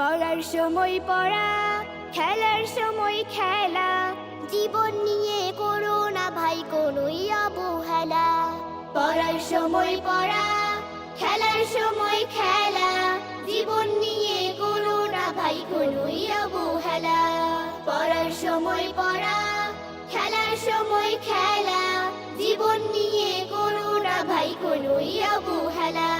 পড়ার সময় পড়া, খেলার সময় খেলা, জীবন নিয়ে করো না ভাই কোনোই অবহেলা। পড়ার সময় পড়া, খেলার সময় খেলা, জীবন নিয়ে করো না ভাই কোনোই অবহেলা। পড়ার সময় পড়া, খেলার সময় খেলা, জীবন নিয়ে করো না ভাই কোনোই অবহেলা।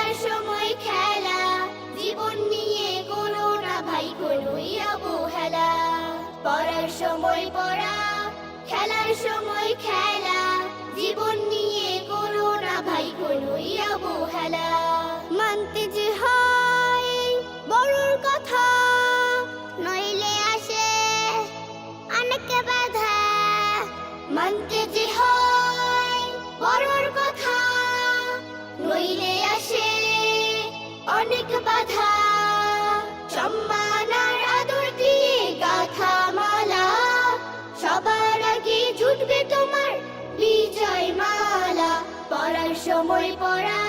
পড়ার সময় পড়া, খেলার সময় খেলা, জীবন নিয়ে কোনো না ভাই, কোনোই অবহেলা। মানতে যে হয় কথা, নইলে আসে অনেক বাধা। মানতে যে হয় কথা, নইলে আসে অনেক বাধা। সময় পড়া,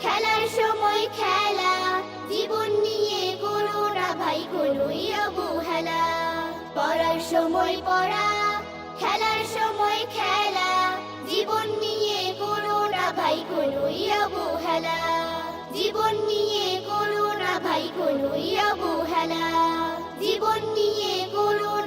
খেলার সময় খেলা, জীবন নিয়ে করো না ভাই, কোনোই অবহেলা। পড়ার সময় পড়া, খেলার সময় খেলা, জীবন নিয়ে করো না ভাই, কোনোই অবহেলা। জীবন নিয়ে করো না ভাই, কোনোই অবহেলা। জীবন নিয়ে করো